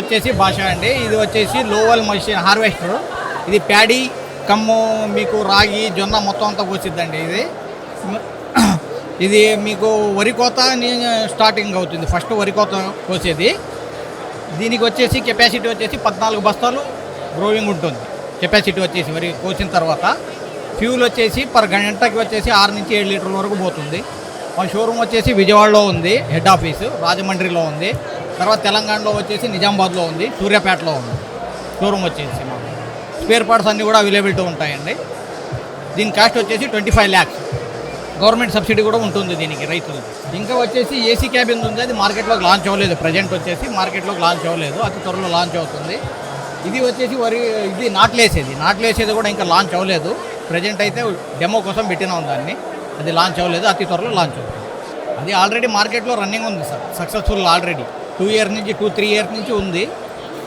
వచ్చేసి భాష అండి. ఇది వచ్చేసి లోవల్ మషిన్ హార్వెస్టర్. ఇది ప్యాడీ కమ్ము మీకు రాగి జొన్న మొత్తం అంతా కోసిద్దండి ఇది. ఇది మీకు వరి కోత స్టార్టింగ్ అవుతుంది. ఫస్ట్ వరి కోత కోసేది. దీనికి వచ్చేసి కెపాసిటీ వచ్చేసి పద్నాలుగు బస్తాలు గ్రోవింగ్ ఉంటుంది. కెపాసిటీ వచ్చేసి వరి కోసిన తర్వాత ఫ్యూల్ వచ్చేసి పర్ గంటకి వచ్చేసి ఆరు నుంచి ఏడు లీటర్ల వరకు పోతుంది. మా షోరూమ్ వచ్చేసి విజయవాడలో ఉంది హెడ్ ఆఫీసు రాజమండ్రిలో ఉంది. తర్వాత తెలంగాణలో వచ్చేసి నిజామాబాద్లో ఉంది సూర్యాపేటలో ఉంది. షోరూమ్ వచ్చేసి మాకు. స్పేర్ పార్ట్స్ అన్నీ కూడా అవైలబిలిటీ ఉంటాయండి. దీని కాస్ట్ వచ్చేసి twenty five lakhs. Government subsidy కూడా ఉంటుంది దీనికి రైతులకి. ఇంకా వచ్చేసి ఏసీ క్యాబిన్ ఉంది అది మార్కెట్లోకి లాంచ్ అవ్వలేదు. ప్రజెంట్ వచ్చేసి మార్కెట్లోకి లాంచ్ అవ్వలేదు. అతి త్వరలో లాంచ్ అవుతుంది. ఇది వచ్చేసి వరి ఇది నాట్లేసేది నాట్లేసేది కూడా ఇంకా లాంచ్ అవ్వలేదు. ప్రజెంట్ అయితే డెమో కోసం పెట్టినాం దాన్ని. అది లాంచ్ అవ్వలేదు. అతి త్వరలో లాంచ్ అవుతుంది. అది ఆల్రెడీ మార్కెట్లో రన్నింగ్ ఉంది sir successful already two years నుంచి టూ త్రీ ఇయర్స్ నుంచి ఉంది.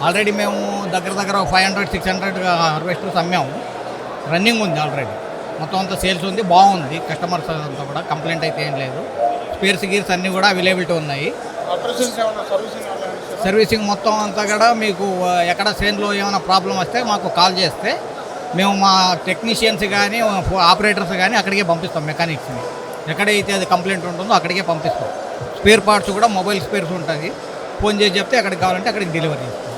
ఆల్రెడీ మేము దగ్గర దగ్గర five hundred six hundred harvesters అమ్మాము running ఉంది ఆల్రెడీ. మొత్తం అంతా సేల్స్ ఉంది బాగుంది. కస్టమర్స్ అంతా కూడా కంప్లైంట్ అయితే ఏం లేదు. స్పేర్స్ గీర్స్ అన్నీ కూడా అవైలబిలిటీ ఉన్నాయి. సర్వీసింగ్ మొత్తం అంతా కూడా మీకు ఎక్కడ సేన్లో ఏమైనా ప్రాబ్లం వస్తే మాకు కాల్ చేస్తే మేము మా టెక్నీషియన్స్ కానీ ఆపరేటర్స్ కానీ అక్కడికే పంపిస్తాం మెకానిక్స్ని. ఎక్కడైతే అది కంప్లైంట్ ఉంటుందో అక్కడికే పంపిస్తాం. స్పేర్ పార్ట్స్ కూడా మొబైల్ స్పేర్స్ ఉంటుంది ఫోన్ చేసి చెప్తే అక్కడికి కావాలంటే అక్కడికి డెలివరీ చేస్తాం.